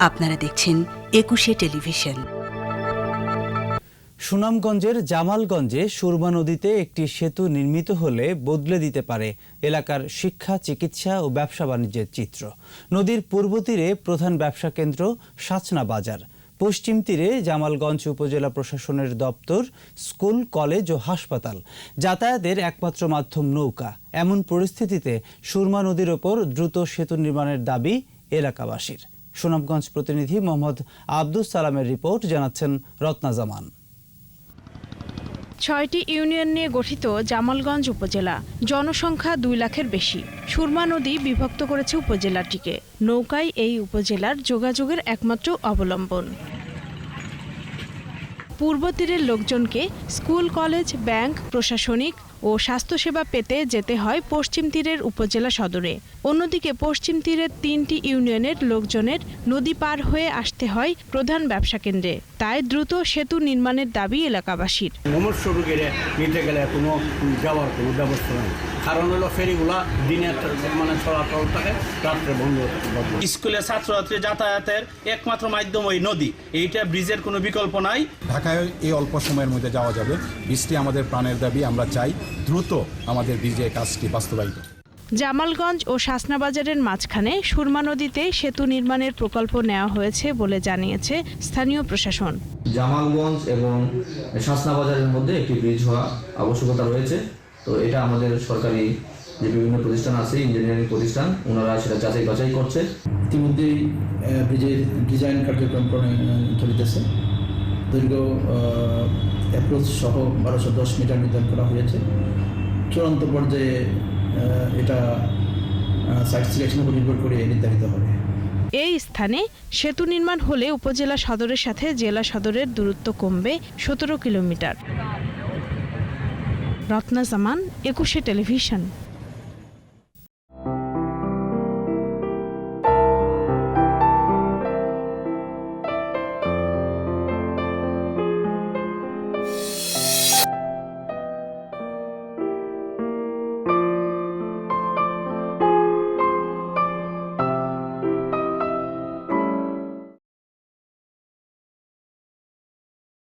আপনারা দেখছেন একুশে টেলিভিশন। সুনামগঞ্জের জামালগঞ্জে সুরমা নদীতে একটি সেতু নির্মিত হলে বদলে দিতে পারে এলাকার শিক্ষা, চিকিৎসা ও ব্যবসা বাণিজ্যের চিত্র। নদীর পূর্ব তীরে প্রধান ব্যবসা কেন্দ্র সাচনা বাজার। পশ্চিম তীরে জামালগঞ্জ উপজেলা প্রশাসনের দপ্তর, স্কুল, কলেজ ও হাসপাতাল। যাতায়াতের একমাত্র মাধ্যম নৌকা। এমন পরিস্থিতিতে সুরমা নদীর ওপর দ্রুত সেতু নির্মাণের দাবি এলাকাবাসীর। সুনামগঞ্জ প্রতিনিধি মোহাম্মদ আব্দুস সালামের রিপোর্ট জানাচ্ছেন রত্না জামান ছয়টি ইউনিয়ন নিয়ে গঠিত জামালগঞ্জ উপজেলা জনসংখ্যা দুই লাখের বেশি। সুরমা নদী বিভক্ত করেছে উপজেলাটিকে। নৌকাই এই উপজেলার যোগাযোগের একমাত্র অবলম্বন। পূর্ব তীরের লোকজনকে স্কুল কলেজ ব্যাংক প্রশাসনিক ও স্বাস্থ্যসেবা পেতে যেতে হয় পশ্চিম তীরের উপজেলা সদরে। অন্যদিকে পশ্চিম তীরের তিনটি ইউনিয়নের লোকজনের নদী পার হয়ে আসতে হয় প্রধান ব্যবসা কেন্দ্রে। তাই দ্রুত সেতু নির্মাণের দাবি এলাকাবাসীর। রোগীর নিতে গেলে কোনো যাওয়ার কোনো ব্যবস্থা নেই। কারণ হলো ফেরিগুলা দিনে মানে চলাচল থাকে রাত্রে বন্ধ স্কুলের ছাত্রছাত্রী যাতায়াতের একমাত্র মাধ্যম ওই নদী। এইটা ব্রিজের কোনো বিকল্প নাই। ঢাকায় এই অল্প সময়ের মধ্যে যাওয়া যাবে। বৃষ্টি আমাদের প্রাণের দাবি আমরা চাই দ্রুত আমাদের ব্রিজের কাজটি বাস্তবায়িত। জামালগঞ্জ ও শাসনাবাজারের মাঝখানে সুরমা নদীতে সেতু নির্মাণের প্রকল্প নেওয়া হয়েছে বলে জানিয়েছে স্থানীয় প্রশাসন। জামালগঞ্জ এবং শাসনাবাজারের মধ্যে একটি ব্রিজ হওয়া আবশ্যকতা রয়েছে। তো এটা আমাদের সরকারি যে বিভিন্ন প্রতিষ্ঠান আছে ইঞ্জিনিয়ারিং প্রতিষ্ঠান ওনারা সেটা যাচাই বাছাই করছে। ইতিমধ্যেই ব্রিজের ডিজাইন কার্যক্রম প্রণয়ন চলিতেছে। দৈর্ঘ্য অ্যাপ্রোচ সহ বারোশো দশ মিটার নির্ধারণ করা হয়েছে। চূড়ান্ত পর্যায়ে এটা সাইট সিলেকশনের উপর নির্ভর করে নির্ধারিত হবে। এই স্থানে সেতু নির্মাণ হলে উপজেলা সদরের সাথে জেলা সদরের দূরত্ব কমবে সতেরো কিলোমিটার। রত্না জামান, একুশে টেলিভিশন।